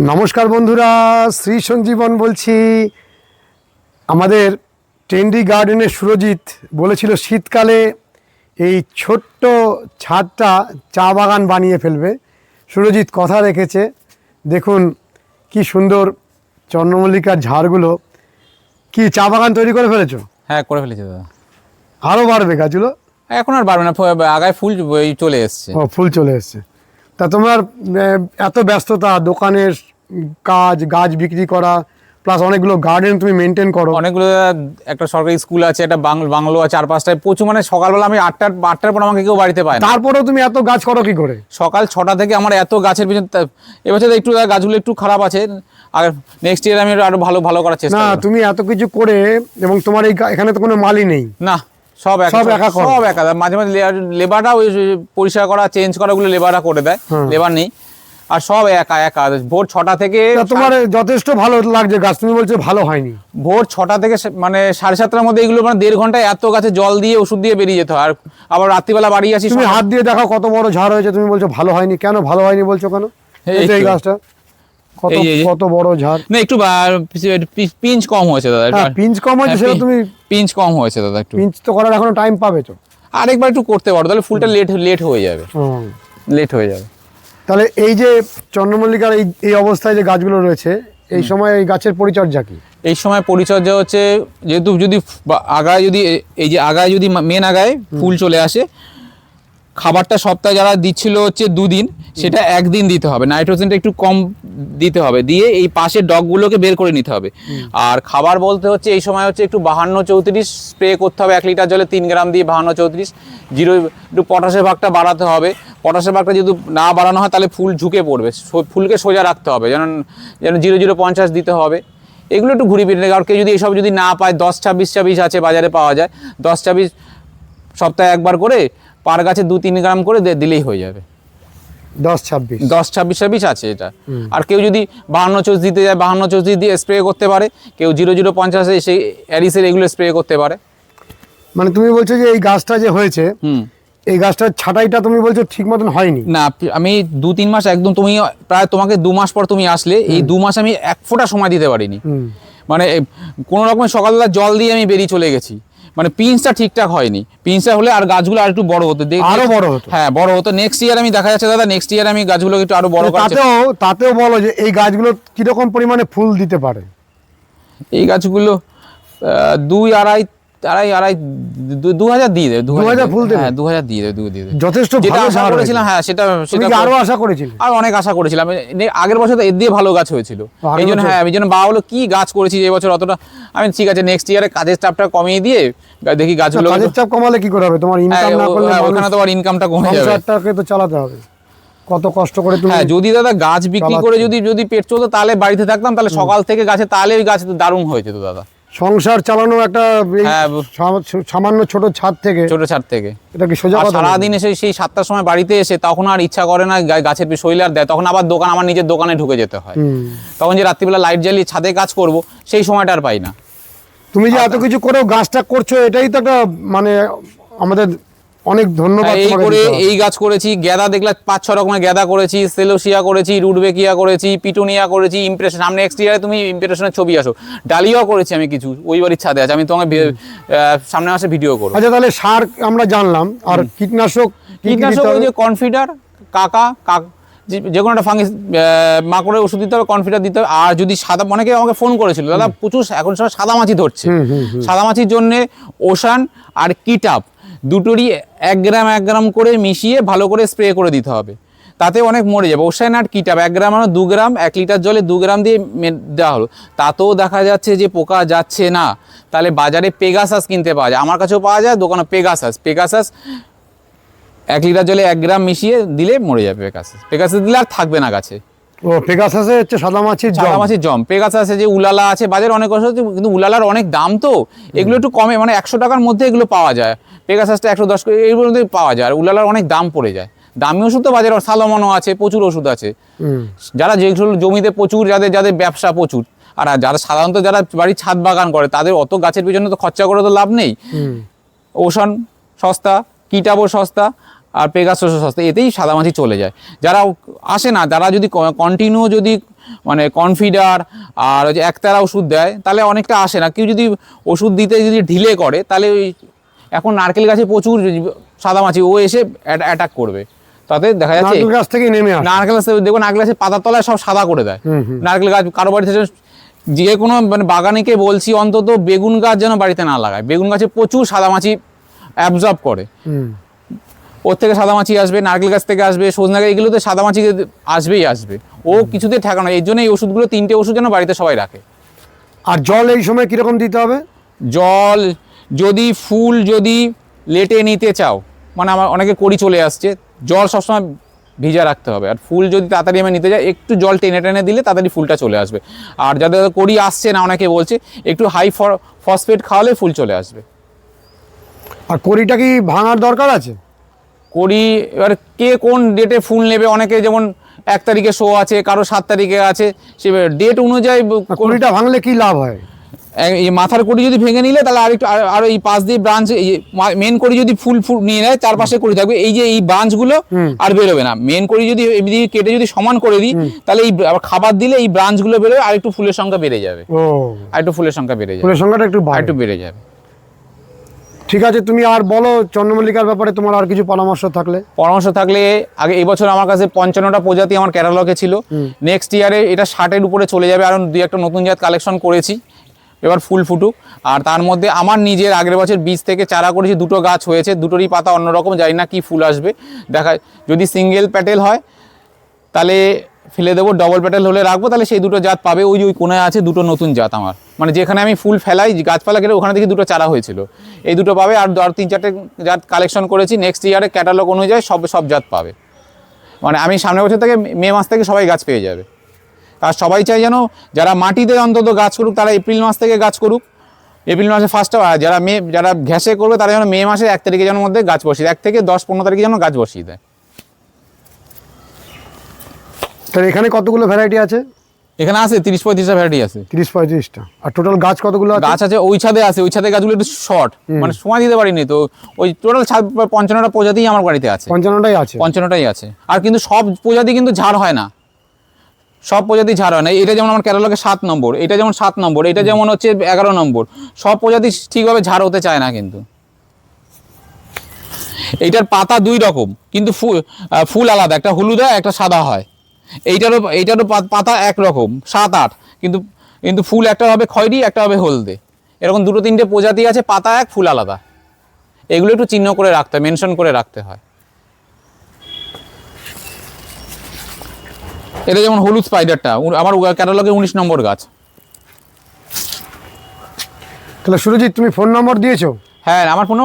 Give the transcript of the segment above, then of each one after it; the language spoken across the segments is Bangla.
নমস্কার বন্ধুরা শ্রী সঞ্জীবন বলছি। আমাদের টেন্ডি গার্ডেনের সুরজিৎ বলেছিল শীতকালে এই ছোট্ট ছাদটা চা বাগান বানিয়ে ফেলবে। সুরজিৎ কথা রেখেছে। দেখুন কি সুন্দর চন্দ্রমল্লিকার ঝাড়গুলো। কি চা বাগান তৈরি করে ফেলেছো? হ্যাঁ করে ফেলেছি দাদা। আরও বাড়বে গাছগুলো? এখন আর বাড়বে না আগায় ফুল চলে এসছে। ও ফুল চলে এসছে। তা তোমার এত ব্যস্ততা দোকানের কাজ গাছ বিক্রি করা প্লাস অনেকগুলো গার্ডেন তুমি মেনটেন করো। অনেকগুলো একটা সরকারি স্কুল আছে একটা বাংলো বাংলো আছে চার পাঁচটায় প্রচুর মানে সকালবেলা আমি আটটার আটটার পর আমাকে কেউ বাড়িতে পায় তারপরেও তুমি এত গাছ করো কি করে? সকাল ছটা থেকে আমার এত গাছের পিছনে এবছর একটু গাছগুলো একটু খারাপ আছে আর নেক্সট ইয়ার আমি আরও ভালো ভালো করার চেষ্টা না তুমি এত কিছু করে এবং তোমার এই এখানে তো কোনো মালই নেই। না। সব একা সব একা? সব একা। মাঝে মাঝে লেবারটা ওই পরিষ্কার করা চেঞ্জ করা ওগুলো লেবাররা করে দেয়। লেবার নেই। আর সব একা একা। ভোর ছটা থেকে তোমার যথেষ্ট ভালো লাগছে গাছ। তুমি বলছো ভালো হয়নি। ভোর ছটা থেকে মানে সাড়ে সাতটার মধ্যে এগুলো মানে দেড় ঘন্টায় এত গাছে জল দিয়ে ওষুধ দিয়ে বেরিয়ে যেত। আর আবার রাত্রিবেলা বাড়ি আসি তুমি হাত দিয়ে দেখো কত বড় ঝাড় হয়েছে। তুমি বলছো ভালো হয়নি। কেন ভালো হয়নি বলছো কেন? এই। গাছটা। কত। কত বড় ঝাড়? না একটু পিঞ্চ কম হয়েছে দাদা হ্যাঁ পিঞ্চ কম হয়েছে সেটা তুমি পিঞ্চ কম হয়েছে দাদা একটু। পিঞ্চ তো করার এখনও টাইম পাবে তো। আরেকবার একটু করতে পারো তাহলে ফুলটা লেট লেট হয়ে যাবে। লেট হয়ে যাবে। তাহলে এই যে চন্দ্রমল্লিকার এই এই অবস্থায় যে গাছগুলো রয়েছে এই সময় এই গাছের পরিচর্যা কি? এই সময় পরিচর্যা হচ্ছে যেহেতু যদি আগায় যদি এই যে আগায় যদি মেন আগায় ফুল চলে আসে খাবারটা সপ্তাহে যারা দিচ্ছিল হচ্ছে দুদিন সেটা একদিন দিতে হবে। নাইট্রোজেনটা একটু কম দিতে হবে। দিয়ে এই পাশের ডগগুলোকে বের করে নিতে হবে। আর খাবার বলতে হচ্ছে এই সময় হচ্ছে একটু বাহান্ন চৌত্রিশ স্প্রে করতে হবে। এক লিটার জলে তিন গ্রাম দিয়ে বাহান্ন চৌত্রিশ। জিরো একটু পটাশের ভাগটা বাড়াতে হবে। পটাশের ভাগটা যদি না বাড়ানো হয় তাহলে ফুল ঝুঁকে পড়বে। সো- ফুলকে সোজা রাখতে হবে। যেন যেন জিরো জিরো পঞ্চাশ দিতে হবে। এগুলো একটু ঘুরি ফিরে আর কেউ যদি এইসব যদি না পায় দশ ছাব্বিশ ছাব্বিশ আছে বাজারে পাওয়া যায়। দশ ছাব্বিশ সপ্তাহে একবার করে পার গাছে দু তিন গ্রাম করে দিলেই হয়ে যাবে। দশ ছাব্বিশ। দশ ছাব্বিশ ছাব্বিশ আছে এটা। আর কেউ যদি বাহান্ন চোষ দিতে যায় বাহান্ন চোষ দিয়ে স্প্রে করতে পারে। কেউ জিরো জিরো পঞ্চাশে সেই অ্যারিসের এগুলো স্প্রে করতে পারে। মানে তুমি বলছো যে এই গাছটা যে হয়েছে এই গাছটার ছাঁটাইটা তুমি বলছো ঠিক মতন হয়নি? না আমি দু তিন মাস একদম তুমি প্রায় তোমাকে দু মাস পর তুমি আসলে এই দু মাস আমি এক ফোঁটা সময় দিতে পারিনি। মানে কোনো রকমের সকালবেলা জল দিয়ে আমি বেরিয়ে চলে গেছি। মানে পিঞ্চটা ঠিকঠাক হয়নি। পিঞ্চটা হলে আর গাছগুলো আর একটু বড় হতো আরও বড় হতো। হ্যাঁ বড় হতো। নেক্সট ইয়ার আমি দেখা যাচ্ছে দাদা নেক্সট ইয়ার আমি গাছগুলো একটু আরও বড় তাতেও তাতেও বলো যে এই গাছগুলো কীরকম পরিমাণে ফুল দিতে পারে? এই গাছগুলো দুই আড়াই আড়াই আড়াই দু- হাজার দিয়ে দেবে দু হাজার ফুল দেবে? হ্যাঁ দু হাজার দিয়ে দেবে দু দিয়ে দেবে। যথেষ্ট যেটা আশা করেছিলাম হ্যাঁ সেটা সেটা আরও আশা করেছিলে? আর অনেক আশা করেছিলাম। আগের বছর তো এর দিয়ে ভালো গাছ হয়েছিল। এই জন্য হ্যাঁ এই জন্য বাবা বলো কি গাছ করেছি এই বছর অতটা? আমি ঠিক আছে নেক্সট ইয়ারে কাজের চাপটা কমিয়ে দিয়ে দেখি গাছগুলো কাজের চাপ কমালে কি করে হবে? তোমার ইনকাম না করলে হ্যাঁ, ওখানে তোমার ইনকামটা কমে যাবে। সংসারটাকে তো চালাতে হবে। কত কষ্ট করে তুমি হ্যাঁ যদি দাদা গাছ বিক্রি করে যদি যদি পেট চলতো তাহলে বাড়িতে থাকতাম তাহলে সকাল থেকে গাছে তাহলে ওই গাছ দারুণ হয়েছে তো দাদা। সংসার চালানো একটা হ্যাঁ, সাম- সামান্য ছোট ছাদ থেকে ছোট ছাদ থেকে। এটা কি সোজা? সারাদিন এসে সেই সাতটার সময় বাড়িতে এসে তখন আর ইচ্ছা করে না গাছের শরীর আর দেয় তখন আবার দোকান আমার নিজের দোকানে ঢুকে যেতে হয়। তখন যে রাত্রিবেলা লাইট জ্বালিয়ে ছাদে কাজ করব সেই সময়টা আর পাই না। তুমি যে এত কিছু করেও গাছটা করছ এটাই তো একটা মানে আমাদের অনেক ধন্যবাদ হ্যাঁ, এই করে এই গাছ করেছি গ্যাদা দেখলে পাঁচ ছ রকমের গ্যাদা করেছি সেলোসিয়া করেছি রুটবেকিয়া করেছি পিটুনিয়া করেছি ইমপ্রেশন সামনে নেক্সট ইয়ারে তুমি ইমপ্রেশনের ছবি আসো। ডালিয়াও করেছি আমি কিছু ওই বাড়ির ছাদে আছে। আমি তোমাকে সামনে মাসে ভিডিও করব। আচ্ছা তাহলে সার আমরা জানলাম আর কীটনাশক কীটনাশক ওই? যে কনফিডার কাকা কাক যে- যে কোনো একটা ফাঙ্গিস মাকড়ের ওষুধ দিতে হবে কনফিডার দিতে হবে। আর যদি সাদা অনেকে আমাকে ফোন করেছিল দাদা প্রচুর এখন সব সাদা মাছি ধরছে। সাদা মাছির জন্য ওশান আর কিটাপ দুটোরই এক গ্রাম এক গ্রাম করে মিশিয়ে ভালো করে স্প্রে করে দিতে হবে। তাতে অনেক মরে যাবে। আর কিটাপ এক গ্রাম আর দু গ্রাম, এক লিটার জলে দু গ্রাম দিয়ে দেওয়া হলো। তাতেও দেখা যাচ্ছে যে পোকা যাচ্ছে না। তাহলে বাজারে পেগাসাস কিনতে পাওয়া যায়। আমার কাছেও পাওয়া যায় দোকানে পেগাসাস পেগাসাস এক লিটার জলে এক গ্রাম মিশিয়ে দিলে মরে যাবে পেগাসাস পেগাসাস দিলে আর থাকবে না গাছে। ও পেগাসাসে হচ্ছে সাদা মাছির জম। সাদা মাছের জম। পেগাসাস যে উলালা আছে বাজারে অনেক ওষুধ আছে, কিন্তু উলালার অনেক দাম তো। এগুলো একটু কমে মানে একশো টাকার মধ্যে এগুলো পাওয়া যায়। পেগাসাসটা একশো দশ এইগুলোর মধ্যে পাওয়া যায়। আর উলালার অনেক দাম পড়ে যায়। দামি ওষুধ তো বাজারে সালমনও আছে প্রচুর ওষুধ আছে। যারা যেগুলো জমিতে প্রচুর যাদের যাদের ব্যবসা প্রচুর আর যারা সাধারণত যারা বাড়ির ছাদ বাগান করে তাদের অত গাছের পিছনে তো খরচা করে তো লাভ নেই। ওশান সস্তা কিটাবো সস্তা আর পেগাসও সস্তা এতেই সাদামাছি চলে যায়। যারা আসে না যারা যদি কন্টিনিউ যদি মানে কনফিডার আর ওই যে একতারা ওষুধ দেয় তাহলে অনেকটা আসে না। কেউ যদি ওষুধ দিতে যদি ঢিলে করে তাহলে ওই এখন নারকেল গাছে প্রচুর সাদামাছি ও এসে অ্যাটাক করবে। তাতে দেখা যাচ্ছে নারকেল গাছ থেকে নেমে নারকেল গাছ দেখুন নারকেল গাছের পাতার তলায় সব সাদা করে দেয়। নারকেল গাছ কারও বাড়িতে যে- যে কোনো মানে বাগানিকে বলছি অন্তত বেগুন গাছ যেন বাড়িতে না লাগায়। বেগুন গাছে প্রচুর সাদামাছি অ্যাবজর্ব করে। ওর থেকে সাদামাছি আসবে নারকেল গাছ থেকে আসবে সজনা গাছ এগুলোতে সাদামাছি আসবেই আসবে। ও কিছুতে ঠেকানো এই জন্য এই ওষুধগুলো তিনটে ওষুধ যেন বাড়িতে সবাই রাখে। আর জল এই সময় কীরকম দিতে হবে? জল যদি ফুল যদি লেটে নিতে চাও মানে আমার অনেকে কড়ি চলে আসছে জল সবসময় ভিজা রাখতে হবে। আর ফুল যদি তাড়াতাড়ি আমি নিতে যাই একটু জল টেনে টেনে দিলে তাড়াতাড়ি ফুলটা চলে আসবে। আর যাদের কড়ি আসছে না অনেকে বলছে একটু হাই ফসফেট খাওয়ালে ফুল চলে আসবে। আর কড়িটা কি ভাঙার দরকার আছে? করি এবার কে কোন ডেটে ফুল নেবে অনেকে যেমন এক তারিখে শো আছে কারও সাত তারিখে আছে সে ডেট অনুযায়ী কুড়িটা ভাঙলে কি লাভ হয়? এই মাথার কড়ি যদি ভেঙে নিলে তাহলে আর একটু আর- এই পাশ দিয়ে ব্রাঞ্চ মেন কড়ি যদি ফুল ফুল নিয়ে নেয় চারপাশে কড়ি থাকবে। এই যে এই ব্রাঞ্চগুলো আর বেরোবে না। মেন কড়ি যদি এমনি কেটে যদি সমান করে দিই তাহলে এই খাবার দিলে এই ব্রাঞ্চগুলো বেরোবে আর একটু ফুলের সংখ্যা বেড়ে যাবে। ও। আর একটু ফুলের সংখ্যা বেড়ে যাবে। ফুলের সংখ্যাটা একটু একটু বেড়ে যাবে। ঠিক আছে তুমি আর বলো চন্দ্রমল্লিকার ব্যাপারে তোমার আর কিছু পরামর্শ থাকলে। পরামর্শ থাকলে আগে এই বছর আমার কাছে পঞ্চান্নটা প্রজাতি আমার ক্যাটালগে ছিল। নেক্সট ইয়ারে এটা ষাটের উপরে চলে যাবে আর দুই একটা নতুন জাত কালেকশন করেছি। এবার ফুল ফুটুক। আর তার মধ্যে আমার নিজের আগের বছর বীজ থেকে চারা করেছি দুটো গাছ হয়েছে দুটোরই পাতা অন্যরকম জানি না কি ফুল আসবে। দেখা যদি সিঙ্গেল প্যাটেল হয় তাহলে ফেলে দেবো ডবল প্যাটেল হলে রাখব, তাহলে সেই দুটো জাত পাবে। ওই ওই কোনায় আছে দুটো নতুন জাত আমার। মানে যেখানে আমি ফুল ফেলাই, গাছপালা কেটে ওখানে থেকে দুটো চারা হয়েছিল। এই দুটো পাবে, আর আর তিন চারটে জাত কালেকশন করেছি নেক্সট ইয়ারে ক্যাটালগ অনুযায়ী সব সব জাত পাবে। মানে আমি সামনের বছর থেকে মে মাস থেকে সবাই গাছ পেয়ে যাবে। আর সবাই চাই যেন যারা মাটিতে অন্তত গাছ করুক, তারা এপ্রিল মাস থেকে গাছ করুক। এপ্রিল মাসে ফার্স্ট যারা মে, যারা ঘ্যাসে করবে, তারা যেন মে মাসের এক তারিখে যেন মধ্যে গাছ বসিয়ে এক থেকে দশ, পনেরো তারিখে যেন গাছ বসিয়ে দেয়। তাহলে এখানে কতগুলো ভ্যারাইটি আছে? এখানে আছে তিরিশ পঁয়ত্রিশটা ভ্যারাইটি আছে। তিরিশ পঁয়ত্রিশটা। আর টোটাল গাছ কতগুলো গাছ আছে ওই ছাদে আছে ওই ছাদে গাছগুলো একটু শর্ট মানে সময় দিতে পারিনি তো। ওই টোটাল ছাদ পঞ্চান্নটা প্রজাতিই আমার বাড়িতে আছে। পঞ্চান্নটাই আছে? পঞ্চান্নটাই আছে। আর কিন্তু সব প্রজাতি কিন্তু ঝাড় হয় না। সব প্রজাতি ঝাড় হয় না। এটা যেমন আমার ক্যাটালগে সাত নম্বর এটা যেমন সাত নম্বর এটা যেমন হচ্ছে এগারো নম্বর সব প্রজাতি ঠিকভাবে ঝাড় হতে চায় না কিন্তু। এইটার পাতা দুই রকম কিন্তু ফুল ফুল আলাদা একটা হলুদ হয় একটা সাদা হয়। এইটারও এইটারও পাতা এক রকম সাত আট। কিন্তু কিন্তু ফুল একটা হবে খয়রি, একটা হবে হলদে। এরকম দুটো তিনটে প্রজাতি আছে, পাতা এক, ফুল আলাদা। এগুলো একটু চিহ্ন করে রাখতে হয় মেনশন করে রাখতে হয়। এটা যেমন হলুদ স্পাইডারটা আমার ক্যাটালগে উনিশ নম্বর গাছ। তাহলে সুরজিৎ, তুমি ফোন নম্বর দিয়েছ? হ্যাঁ আমার ফোন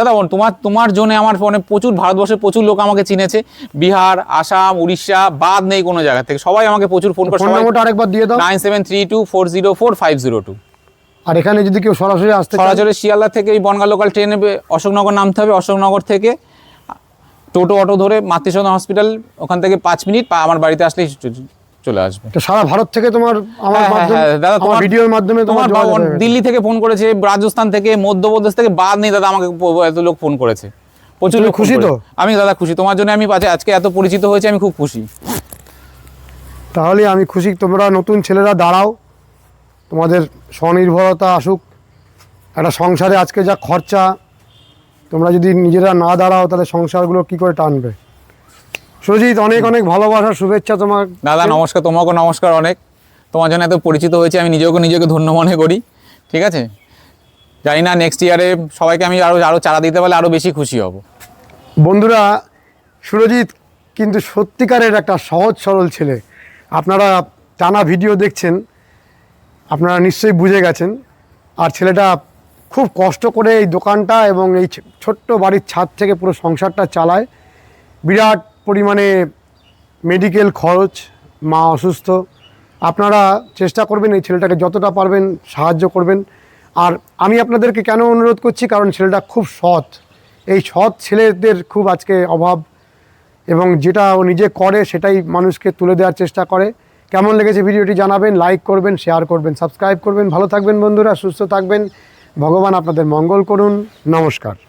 দাদা তোমার তোমার জন্য আমার ফোনে প্রচুর ভারতবর্ষের প্রচুর লোক আমাকে চিনেছে। বিহার আসাম উড়িষ্যা বাদ নেই কোনো জায়গা থেকে। সবাই আমাকে প্রচুর ফোন করে সবাই আরেকবার দিয়ে দাও। Nine seven three two four zero four five zero two আর এখানে যদি কেউ সরাসরি আসতে সরাসরি শিয়ালদা থেকে এই বনগা লোকাল ট্রেনে অশোকনগর নামতে হবে। অশোকনগর থেকে টোটো অটো ধরে মাতৃসদন হসপিটাল ওখান থেকে পাঁচ মিনিট আমার বাড়িতে আসলেই চলে আসবে। তো সারা ভারত থেকে তোমার আমার হ্যাঁ, হ্যাঁ, মাধ্যমে হ্যাঁ, দাদা তোমার ভিডিওর মাধ্যমে তোমার। দিল্লি থেকে ফোন করেছে রাজস্থান থেকে মধ্যপ্রদেশ থেকে বাদ নেই দাদা আমাকে এত লোক ফোন করেছে। প্রচুর লোক খুশি তো? আমি দাদা খুশি তোমার জন্য আমি পাচ্ছি আজকে এত পরিচিত হয়েছে আমি খুব খুশি। তাহলে আমি খুশি তোমরা নতুন ছেলেরা দাঁড়াও। তোমাদের স্বনির্ভরতা আসুক। একটা সংসারে আজকে যা খরচা তোমরা যদি নিজেরা না দাঁড়াও তাহলে সংসারগুলো কি করে টানবে? সুরজিৎ অনেক অনেক ভালোবাসা শুভেচ্ছা তোমার দাদা নমস্কার তোমাকেও নমস্কার অনেক। তোমার জন্য এত পরিচিত হয়েছে আমি নিজেকে নিজেকে ধন্য মনে করি ঠিক আছে? জানি না নেক্সট ইয়ারে সবাইকে আমি আরও আরও চারা দিতে পারলে আরও বেশি খুশি হব। বন্ধুরা সুরজিৎ কিন্তু সত্যিকারের একটা সহজ সরল ছেলে। আপনারা টানা ভিডিও দেখছেন আপনারা নিশ্চয়ই বুঝে গেছেন। আর ছেলেটা খুব কষ্ট করে এই দোকানটা এবং এই ছোট্ট বাড়ির ছাদ থেকে পুরো সংসারটা চালায়। বিরাট পরিমাণে মেডিকেল খরচ, মা অসুস্থ, আপনারা চেষ্টা করবেন এই ছেলেটাকে যতটা পারবেন সাহায্য করবেন। আর আমি আপনাদেরকে কেন অনুরোধ করছি, কারণ ছেলেটা খুব সৎ। এই সৎ ছেলেদের খুব আজকে অভাব, এবং যেটা ও নিজে করে সেটাই মানুষকে তুলে দেওয়ার চেষ্টা করে। কেমন লেগেছে ভিডিওটি জানাবেন লাইক করবেন শেয়ার করবেন সাবস্ক্রাইব করবেন। ভালো থাকবেন বন্ধুরা, সুস্থ থাকবেন। ভগবান আপনাদের মঙ্গল করুন। নমস্কার।